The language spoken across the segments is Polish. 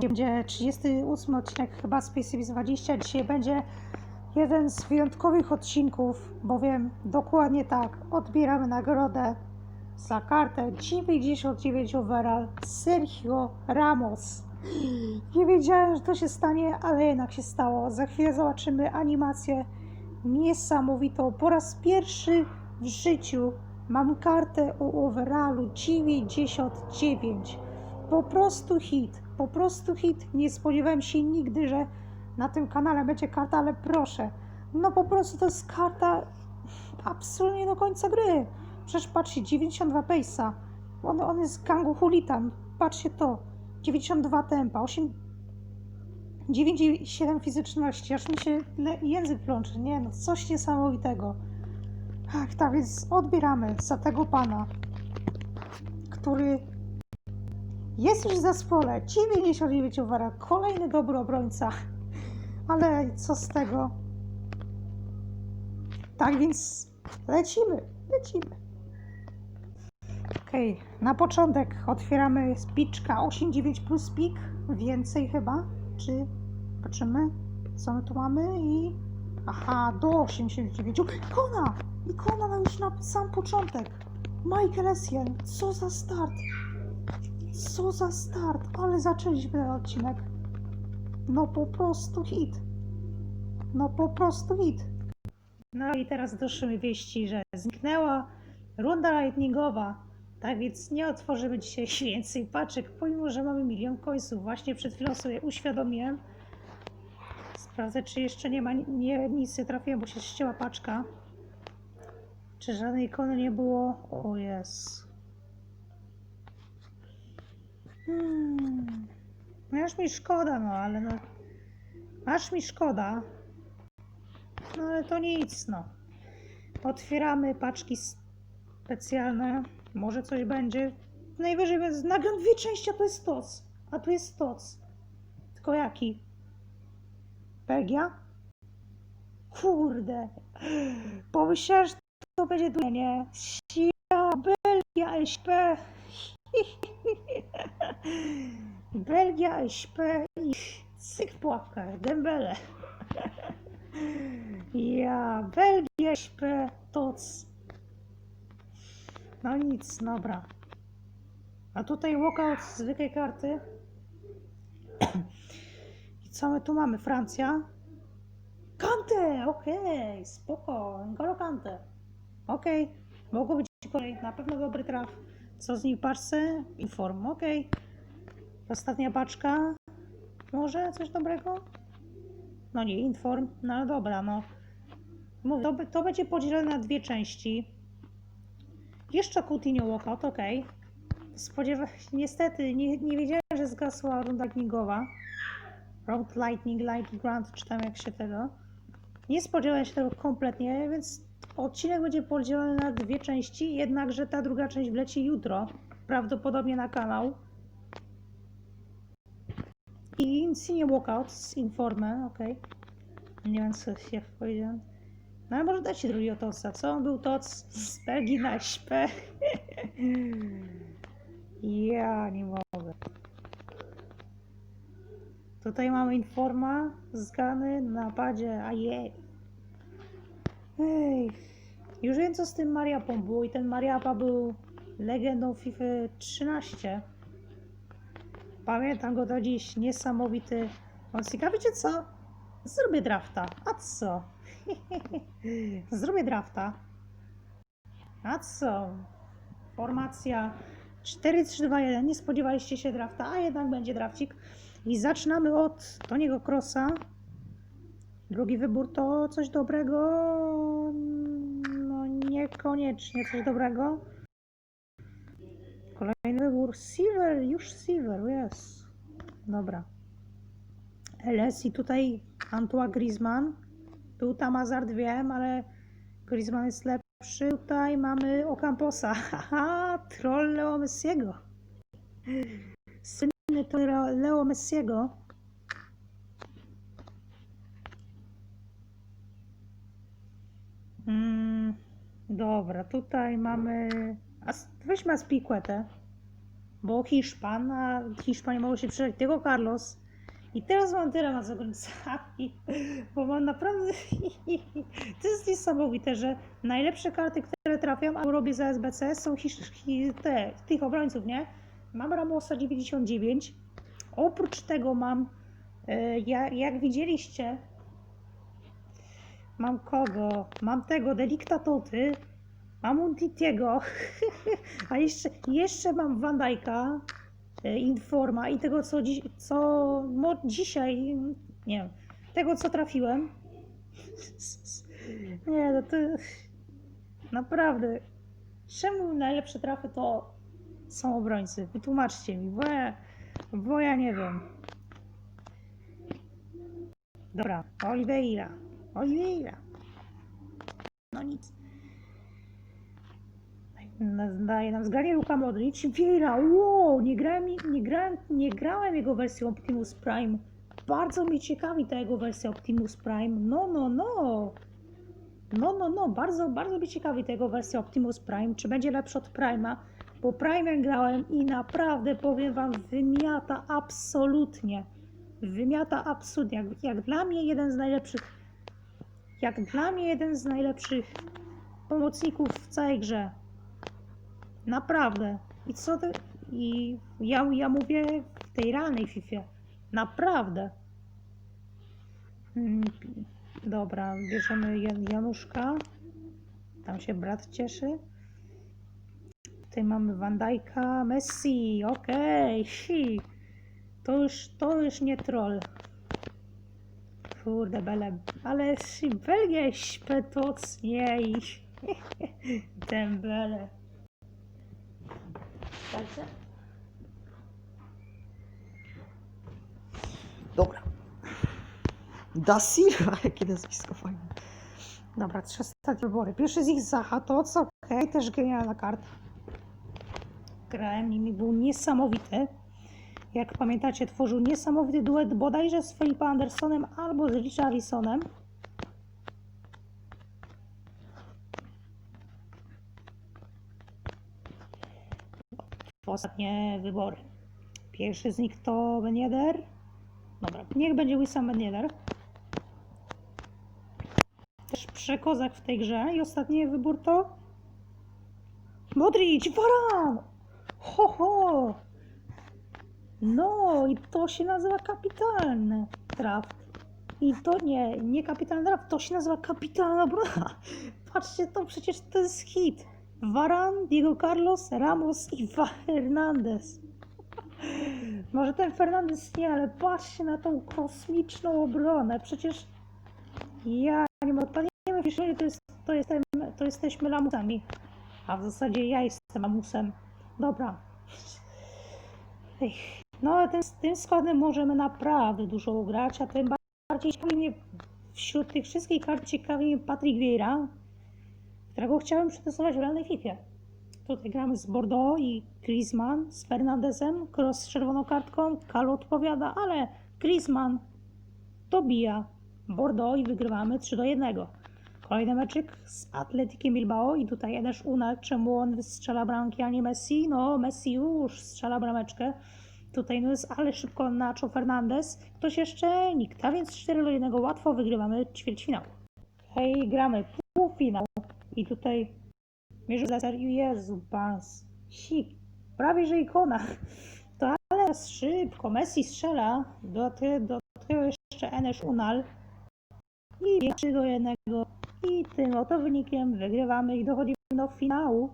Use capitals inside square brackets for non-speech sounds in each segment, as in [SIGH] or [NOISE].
Będzie 38 odcinek chyba z PCB 20. Dzisiaj będzie jeden z wyjątkowych odcinków, bowiem dokładnie tak, odbieramy nagrodę za kartę 99 overall Sergio Ramos. Nie wiedziałem, że to się stanie, ale jednak się stało. Za chwilę zobaczymy animację niesamowitą. Po raz pierwszy w życiu mam kartę o overallu 99. Po prostu hit, po prostu hit. Nie spodziewałem się nigdy, że na tym kanale będzie karta, ale proszę. No po prostu to jest karta absolutnie do końca gry. Przecież patrzcie, 92 pace'a. On, on jest gangu Hulitan. Patrzcie to. 92 tempa, 8... 9,7 fizyczności. Aż mi się język plącze. Nie no, coś niesamowitego. Tak, tak, więc odbieramy za tego pana, który jest już w zespole. 99 uwara. Kolejny dobry obrońca. Ale co z tego? Tak więc lecimy, lecimy. Okej, na początek otwieramy spiczka 8,9 plus pik. Więcej chyba? Czy patrzymy, co my tu mamy i... Aha, do 89. Ikona! Ikona ma już na sam początek. Michael Essien, co za start! Co za start! Ale zaczęliśmy ten odcinek. No po prostu hit. No po prostu hit. No i teraz doszły wieści, że zniknęła runda lightningowa. Tak więc nie otworzymy dzisiaj [LAUGHS] więcej paczek, pomimo że mamy milion końców. Właśnie przed chwilą sobie uświadomiłem. Sprawdzę, czy jeszcze nie ma, nie, nic nie trafiłem, bo się ścięła paczka. Czy żadnej ikony nie było? O jest. Hmm. No aż mi szkoda, no ale no. Aż mi szkoda. No ale to nic, no. Otwieramy paczki specjalne. Może coś będzie. Najwyżej nagram dwie części, a to jest TOC. A tu jest TOC. Tylko jaki? Belgia? Kurde. Pomyślałem, że to będzie długie, nie? Sia, Belgia, SP. [LAUGHS] Belgia, SP i cyk pławka, Dembele. Ja, Belgia, SP, TOC. No nic, dobra. A tutaj walkout z zwykłej karty. I co my tu mamy? Francja. Kante! Okej, spoko. N'Golo Kante. Okej, mogło być kolej. Na pewno dobry traf. Co z w paczce? Inform, okej. Ostatnia paczka. Może coś dobrego? No nie, inform. No dobra, no. Mówię, to, to będzie podzielone na dwie części. Jeszcze Coutinho walkout, ok. Spodziewa niestety, nie, nie wiedziałem, że zgasła runda lightningowa. Round Lightning, Lightning Grand, czy tam jak się tego. Nie spodziewałem się tego kompletnie, więc odcinek będzie podzielony na dwie części, jednakże ta druga część wleci jutro, prawdopodobnie na kanał. I Insigne Walkout z Informem, ok. Nie wiem co się powiedziałem. No ale może dać drugiego toca, co? On był toc z Belgii na SP. [LAUGHS] ja nie mogę. Tutaj mamy Informa z Gany na padzie, a jej. Ej, już wiem co z tym Mariapą było i ten Mariapa był legendą FIFA 13. Pamiętam go do dziś, niesamowity. On ciekawicie co? Zrobię drafta. A co? [LAUGHS] Zrobię drafta. A co? Formacja 4-3-2-1. Nie spodziewaliście się drafta, a jednak będzie drafcik. I zaczynamy od Toniego Crossa. Drugi wybór to coś dobrego. No niekoniecznie coś dobrego. Kolejny wybór Silver, już Silver, jest. Dobra. LS i tutaj Antoine Griezmann. Był tam Hazard, wiem, ale Griezmann jest lepszy. Tutaj mamy Ocamposa. [LAUGHS] Haha, troll Leo Messiego. Słynny to Leo Messiego. Mm, dobra, tutaj mamy... As- Weźmy Aspiquetę. bo Hiszpan, a Hiszpanie mogą się przydać tylko Carlos. I teraz mam dylemat z obrońcami, bo mam naprawdę... [LAUGHS] To jest niesamowite, że najlepsze karty, które trafiam, a robię za SBC, są te, tych obrońców, nie? Mam Ramosa 99. Oprócz tego mam, e, ja, jak widzieliście, mam kogo? Mam tego, Delikta Toty, mam Untitiego, [LAUGHS] a jeszcze, jeszcze mam Van Dijk'a, e, Informa i tego, co, dziś, co no, dzisiaj, nie wiem, tego, co trafiłem. [LAUGHS] Nie, no to naprawdę, czemu najlepsze trafy to są obrońcy? Wytłumaczcie mi, bo ja, bo ja nie wiem. Dobra, Oliveira, Oliveira. No nic. Daje- nam zgranie Luka Modric. Vieira, wow, nie grałem, nie, grałem, nie grałem jego wersją Optimus Prime. Bardzo mnie ciekawi ta jego wersja Optimus Prime. No, no, no. No, no, no, bardzo, bardzo mnie ciekawi ta jego wersja Optimus Prime. Czy będzie lepsza od Prime'a? Bo Prime grałem i naprawdę powiem wam, wymiata absolutnie. Wymiata absolutnie. Jak, jak dla mnie jeden z najlepszych, jak dla mnie jeden z najlepszych pomocników w całej grze. Naprawdę. I co ty... I ja, ja mówię w tej realnej FIFA. Naprawdę. Mm, Dobra, bierzemy Jan- Januszka. Tam się brat cieszy. Tutaj mamy Van Dijk'a, Messi, okej, si. To już, to już nie troll. Kurde, bele, ale si, Belgia śpetocniej. [LAUGHS] Dembele. Także. Dobra. Da Silva, [LAUGHS] jakie nazwisko fajne. Dobra, trzy ostatnie wybory. Pierwszy z nich Zaha, to co okej, też genialna karta. Grałem nimi, był niesamowity. Jak pamiętacie, tworzył niesamowity duet bodajże z Felipe Andersonem albo z Richarlisonem. Ostatnie wybory. Pierwszy z nich to Ben Yedder. Dobra, niech będzie Wissam Ben Yedder też przekozak w tej grze. I ostatni wybór to Modric, Varan! Ho, ho! No i to się nazywa kapitalny draft. I to nie, nie kapitalny draft, to się nazywa kapitalna obrona. [LAUGHS] Patrzcie, to przecież to jest hit. Varan, Diego Carlos, Ramos i [LAUGHS] Fernandez. Może ten Fernandez nie, ale patrzcie na tą kosmiczną obronę. Przecież ja nie odpalimy w to, jest, to, jestem, to jesteśmy lamusami. A w zasadzie ja jestem lamusem. Dobra. Ech, No z tym składem możemy naprawdę dużo ugrać, a tym bardziej ciekawi mnie wśród tych wszystkich kart ciekawi Patrick Vieira, którego chciałem przetestować w realnej FIFA. Tutaj gramy z Bordeaux i Griezmann z Fernandezem, cross z czerwoną kartką, Kalu odpowiada, ale Griezmann dobija Bordeaux i wygrywamy 3 do 1. Kolejny meczyk z Atletikiem Bilbao i tutaj Enes Unal, czemu on strzela bramki, a nie Messi? No, Messi już strzela brameczkę. Tutaj no jest ale szybko Nacho Fernandez. Ktoś jeszcze? Nikt. A więc 4 do 1 łatwo wygrywamy ćwierćfinał. Hej, gramy półfinał. I tutaj i Jezu, Barnes. Sik. Prawie że ikona. [LAUGHS] To ale szybko. Messi strzela. Do, ty, do tego jeszcze Enes Unal. I 3 do 1. I tym oto wynikiem wygrywamy i dochodzimy do finału.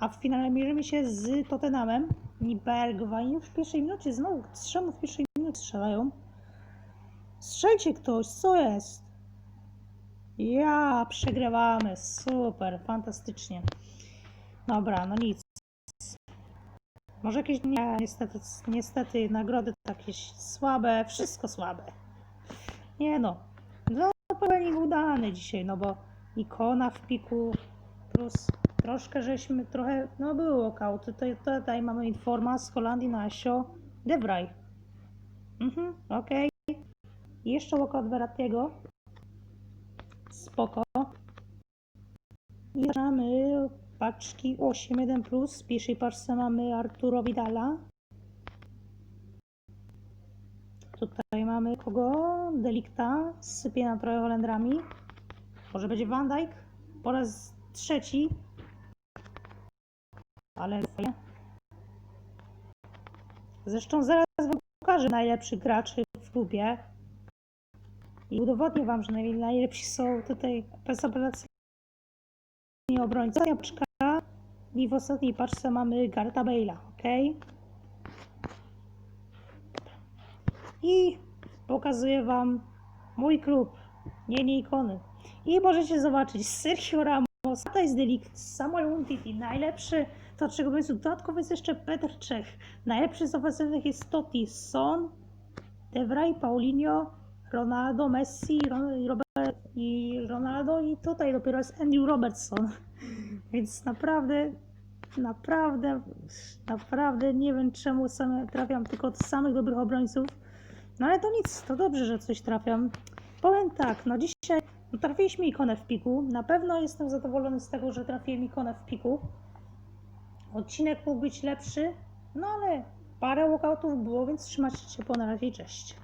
A w finale mierzymy się z Tottenhamem. I Bergwijn w pierwszej minucie znowu czemu w pierwszej minucie strzelają? Strzelcie ktoś, co jest? Ja, przegrywamy, super, fantastycznie. Dobra, no nic. Może jakieś, nie, niestety, niestety nagrody takie słabe, wszystko słabe. Nie no, no pełnik udany dzisiaj, no bo ikona w piku plus troszkę żeśmy trochę, no było kaut. Tutaj, tutaj mamy informa z Holandii na Asio Devraj. Mhm, okej. I Jeszcze walkout Verrattiego. Spoko. I zaczynamy paczki 8.1+. Plus. W pierwszej paczce mamy Arturo Vidala. Tutaj mamy kogo? Delikta. Sypie na trochę Holendrami. Może będzie Van Dijk po raz trzeci. Ale. Zresztą zaraz wam pokażę najlepszych graczy w klubie. I udowodnię wam, że naj- najlepsi są tutaj bezapelacyjni obrońcy. Ostatnia i w ostatniej paczce mamy Garta Bale'a, ok? I pokazuję wam mój klub, nie nie ikony. I możecie zobaczyć Sergio Ramos, Matthijs de Ligt, Samuel Umtiti, najlepszy to czego będzie dodatkowo jest jeszcze Petr Czech. Najlepszy z ofensywnych jest Totti, Son, De Vrij, Paulinho, Ronaldo, Messi, Robert i Ronaldo i tutaj dopiero jest Andrew Robertson. [LAUGHS] Więc naprawdę, naprawdę, naprawdę nie wiem czemu same trafiam tylko od samych dobrych obrońców. No ale to nic, to dobrze, że coś trafiam. Powiem tak, no dzisiaj no, trafiliśmy ikonę w piku. Na pewno jestem zadowolony z tego, że trafiłem ikonę w piku. Odcinek mógł być lepszy, no ale parę walkoutów było, więc trzymajcie się ciepło na razie cześć.